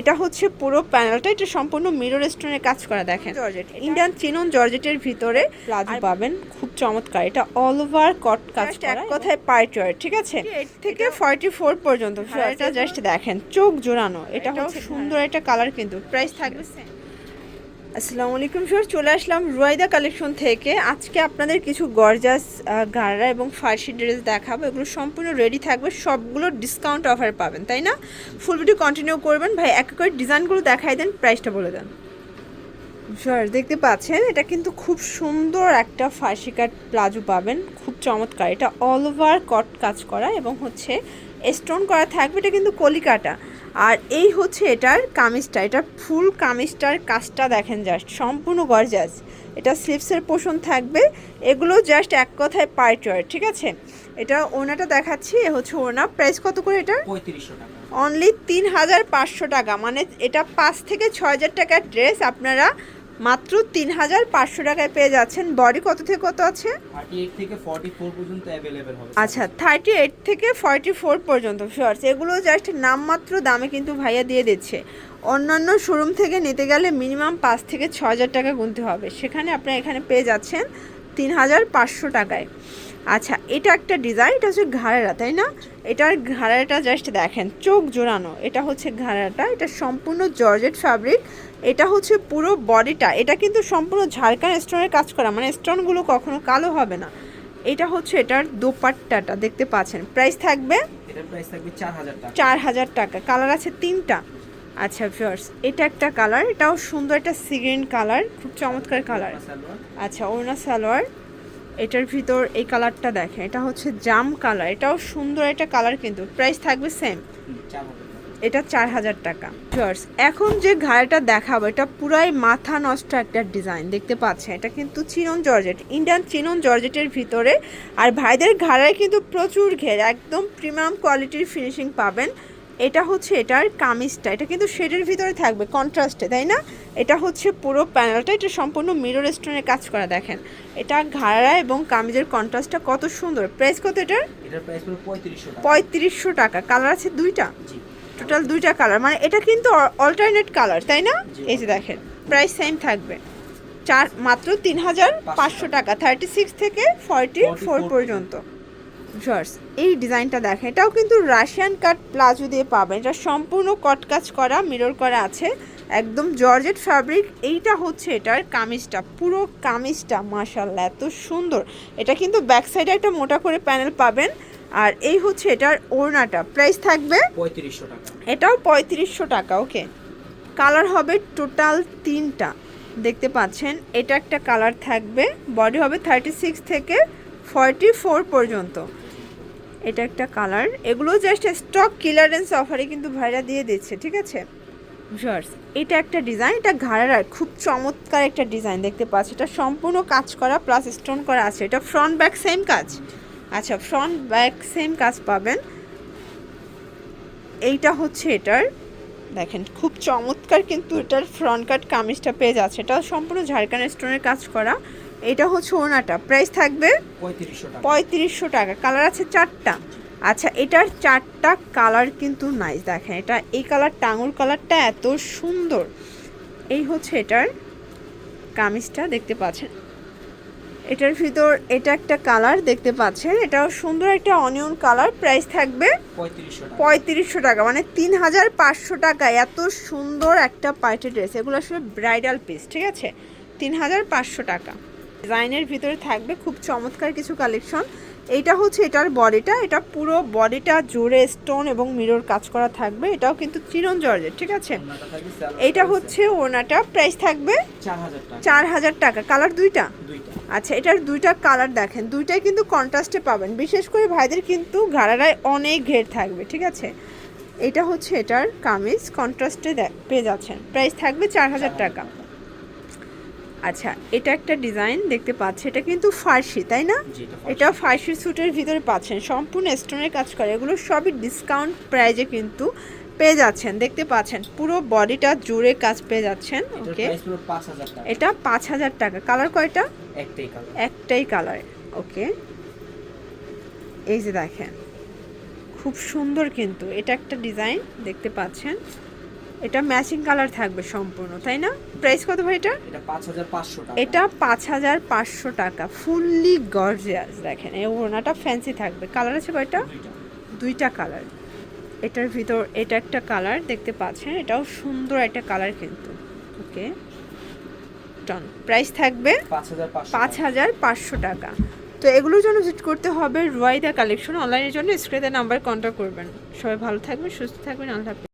এটা হচ্ছে পুরো প্যানেলটা এটা সম্পূর্ণ মিরর স্টোনের কাজ করা দেখেন। জর্জেট ইন্ডিয়ান চিনন জর্জেটের ভিতরে প্লাজো পাবেন খুব চমৎকার। এটা অল ওভার কট কাজ করা এক কথায় পার্ট ওয়ার ঠিক আছে? থেকে ফর্টি ফোর পর্যন্ত এটা জাস্ট দেখেন চোখ জোড়ানো। এটা হচ্ছে সুন্দর একটা কালার কিন্তু। প্রাইস থাকবে আসসালামু আলাইকুম স্যার চলে আসলাম রুয়াইদা কালেকশন থেকে। আজকে আপনাদের কিছু গর্জাস গাড়া এবং ফার্সি ড্রেস দেখাবো। এগুলো সম্পূর্ণ রেডি থাকবে, সবগুলো ডিসকাউন্ট অফার পাবেন, তাই না? ফুল ভিডিও কন্টিনিউ করবেন। ভাই, এক করে ডিজাইনগুলো দেখাই দেন প্রাইসটা বলে দেন। স্যার দেখতে পাচ্ছেন, এটা কিন্তু খুব সুন্দর একটা ফার্সি কাট প্লাজো পাবেন, খুব চমৎকার। এটা অল ওভার কট কাজ করা এবং হচ্ছে স্টোন করা থাকবে, এটা কিন্তু কলিকাটা। আর এই হচ্ছে এটার কামিজটা, এটা ফুল কামিজটার কাজটা দেখেন জাস্ট সম্পূর্ণ গর্জাস এটা স্লিপসের পোষণ থাকবে, এগুলো জাস্ট এক কথায় পার্ট ওয়ার ঠিক আছে? এটা ওনাটা দেখাচ্ছি হচ্ছে ওনা। প্রাইস কত করে এটা পঁয়ত্রিশশো টাকা। অনলি তিন হাজার পাঁচশো টাকা। মানে এটা পাঁচ থেকে ছ হাজার টাকার ড্রেস আপনারা মাত্র তিন হাজার পাঁচশো টাকায় পেয়ে যাচ্ছেন। বডি কত থেকে কত আছে? আচ্ছা থার্টি এইট থেকে ফর্টি ফোর পর্যন্ত শর্টস এগুলো জাস্ট নামমাত্র দামে কিন্তু ভাইয়া দিয়ে দিচ্ছে। অন্যান্য শোরুম থেকে নিতে গেলে মিনিমাম পাঁচ থেকে ছ হাজার টাকা গুনতে হবে। সেখানে আপনারা এখানে পেয়ে যাচ্ছেন তিন হাজার পাঁচশো টাকায়। আচ্ছা এটা একটা ডিজাইন এটা হচ্ছে ঘাড়েরা তাই না? এটার ঘাড়াটা জাস্ট দেখেন চোখ জোড়ানো। এটা হচ্ছে ঘাড়াটা এটা সম্পূর্ণ জর্জেট ফ্যাব্রিক এটা হচ্ছে পুরো বডিটা এটা কিন্তু সম্পূর্ণ ঝাড়খান স্টোনের কাজ করা মানে স্টোনগুলো কখনো কালো হবে না। এটা হচ্ছে এটার দোপাট্টাটা দেখতে পাচ্ছেন। প্রাইস থাকবে? এটার প্রাইস থাকবে চার হাজার চার হাজার টাকা। কালার আছে তিনটা। আচ্ছা ফিওর্স এটা একটা কালার এটাও সুন্দর একটা সিগ্রিন কালার খুব চমৎকার কালার আচ্ছা ওনা সালোয়ার এটার ভিতর এই কালারটা দেখেন এটা হচ্ছে জাম কালার এটাও সুন্দর একটা কালার কিন্তু প্রাইস থাকবে সেম এটা চার হাজার টাকা। Viewers, এখন যে ঘাড়টা দেখাবো এটা পুরাই মাথা নষ্ট একটা ডিজাইন দেখতে পাচ্ছেন? এটা কিন্তু চিনন জর্জেট ইন্ডিয়ান চিনন জর্জেটের ভিতরে। আর ভাইদের ঘাড়ায় কিন্তু প্রচুর ঘের একদম প্রিমিয়াম কোয়ালিটির ফিনিশিং পাবেন। এটা হচ্ছে এটার কামিজটা এটা কিন্তু শেডের ভিতরে থাকবে কন্ট্রাস্টে তাই না? এটা হচ্ছে পুরো প্যানেলটা এটা সম্পূর্ণ মিরর স্টোনের কাজ করা দেখেন। এটা ঘাড়া এবং কামিজের কন্ট্রাস্টটা কত সুন্দর। প্রাইস কত এটার? পঁয়ত্রিশশো টাকা। কালার আছে দুইটা? টোটাল দুইটা কালার মানে এটা কিন্তু অল্টারনেট কালার তাই না। এই যে দেখেন প্রাইস সেম থাকবে। চার মাত্র তিন হাজার পাঁচশো টাকা থার্টি সিক্স থেকে ফর্টি ফোর পর্যন্ত। জর্স এই ডিজাইনটা দেখেন। এটাও কিন্তু রাশিয়ান কাট প্লাজো দিয়ে পাবেন। এটা সম্পূর্ণ কট কাজ করা মিরর করা আছে। একদম জর্জেট ফ্যাব্রিক এইটা হচ্ছে এটার কামিজটা পুরো কামিজটা মাশাল্লাহ এত সুন্দর। এটা কিন্তু ব্যাক সাইডে একটা মোটা করে প্যানেল পাবেন। আর এই হচ্ছে এটার ওড়নাটা। প্রাইস থাকবে? পঁয়ত্রিশশো টাকা। এটাও পঁয়ত্রিশশো টাকা ওকে কালার হবে টোটাল তিনটা। দেখতে পাচ্ছেন এটা একটা কালার থাকবে। বডি হবে থার্টি সিক্স থেকে ফর্টি ফোর পর্যন্ত। এটা একটা কালার। এগুলো জাস্ট স্টক কিলারেন্স অফারে কিন্তু ভাইরা দিয়ে দিচ্ছে, ঠিক আছে? ভিউয়ার্স এটা একটা ডিজাইন এটা ঘাড়ার খুব চমৎকার একটা ডিজাইন দেখতে পাচ্ছি। এটা সম্পূর্ণ কাজ করা প্লাস স্টোন করা আছে। এটা ফ্রন্ট ব্যাক সেম কাজ। আচ্ছা ফ্রন্ট ব্যাক সেম কাজ পাবেন। এইটা হচ্ছে এটার। দেখেন, খুব চমৎকার কিন্তু এটার ফ্রন্ট কাট কামিজটা পেয়ে যাচ্ছে। এটা সম্পূর্ণ ঝাড়খান্ড স্টোনের কাজ করা। এটা হচ্ছে ওনাটা প্রাইস থাকবে পঁয়ত্রিশশো টাকা। কালার আছে চারটা। আচ্ছা এটার চারটা কালার কিন্তু নাইস দেখেন। এটা এই কালার টাঙুর কালারটা এত সুন্দর। এই হচ্ছে এটার কামিজটা দেখতে পাচ্ছেন? এটার ভিতর এটা একটা কালার দেখতে পাচ্ছেন? এটাও সুন্দর একটা অনিয়ন কালার প্রাইস থাকবে পঁয়ত্রিশশো টাকা। পঁয়ত্রিশশো টাকা মানে তিন হাজার পাঁচশো টাকা এত সুন্দর একটা পার্টি ড্রেস। এগুলো আসলে ব্রাইডাল পিস ঠিক আছে? তিন হাজার পাঁচশো টাকা। ডিজাইনের ভিতরে থাকবে খুব চমৎকার কিছু কালেকশন। এইটা হচ্ছে এটার বডিটা, এটা পুরো বডিটা জোরে স্টোন এবং মিরর কাজ করা থাকবে, এটাও কিন্তু চিরন জর্জের ঠিক আছে? এইটা হচ্ছে ওনাটা প্রাইস থাকবে চার হাজার টাকা। কালার দুইটা? আচ্ছা এটার দুইটা কালার দেখেন, দুইটাই কিন্তু কন্ট্রাস্টে পাবেন। বিশেষ করে ভাইদের কিন্তু ঘাড়ারায় অনেক ঘের থাকবে, ঠিক আছে? এটা হচ্ছে এটার কামিজ, কন্ট্রাস্টে পেয়ে যাচ্ছেন। প্রাইস থাকবে চার হাজার টাকা। আচ্ছা এটা একটা ডিজাইন দেখতে পাচ্ছি। এটা কিন্তু ফার্সি তাই না? এটা ফার্সি। স্যুটের ভিতরে পাচ্ছেন। সম্পূর্ণ স্টোনের কাজ করে। এগুলো সবই ডিসকাউন্ট প্রাইজে কিন্তু পেয়ে যাচ্ছেন। দেখতে পাচ্ছেন পুরো বডিটা জুড়ে কাজ পেয়ে যাচ্ছেন। ওকে পাঁচ হাজার এটা পাঁচ হাজার টাকা। কালার কয়টা? একটাই কালার একটাই কালার ওকে এই যে দেখেন খুব সুন্দর কিন্তু। এটা একটা ডিজাইন দেখতে পাচ্ছেন। এটা ম্যাচিং কালার থাকবে সম্পূর্ণ তাই না? প্রাইস কত ভাই এটা? এটা পাঁচ হাজার পাঁচশো টাকা। ফুললি গর্জিয়াস দেখেন এই ওড়নাটা ফ্যান্সি থাকবে। কালার আছে কয়টা? দুইটা। কালার এটার ভিতর এটা একটা কালার দেখতে পাচ্ছেন? এটাও সুন্দর একটা কালার কিন্তু। ওকে টন প্রাইস থাকবে পাঁচ হাজার পাঁচশো টাকা। তো এগুলোর জন্য ভিজিট করতে হবে রুয়াইদা কালেকশন অনলাইনের জন্য স্ক্রিনে নাম্বার কন্ট্যাক্ট করবেন। সবাই ভালো থাকবেন সুস্থ থাকবেন আল্লাহ।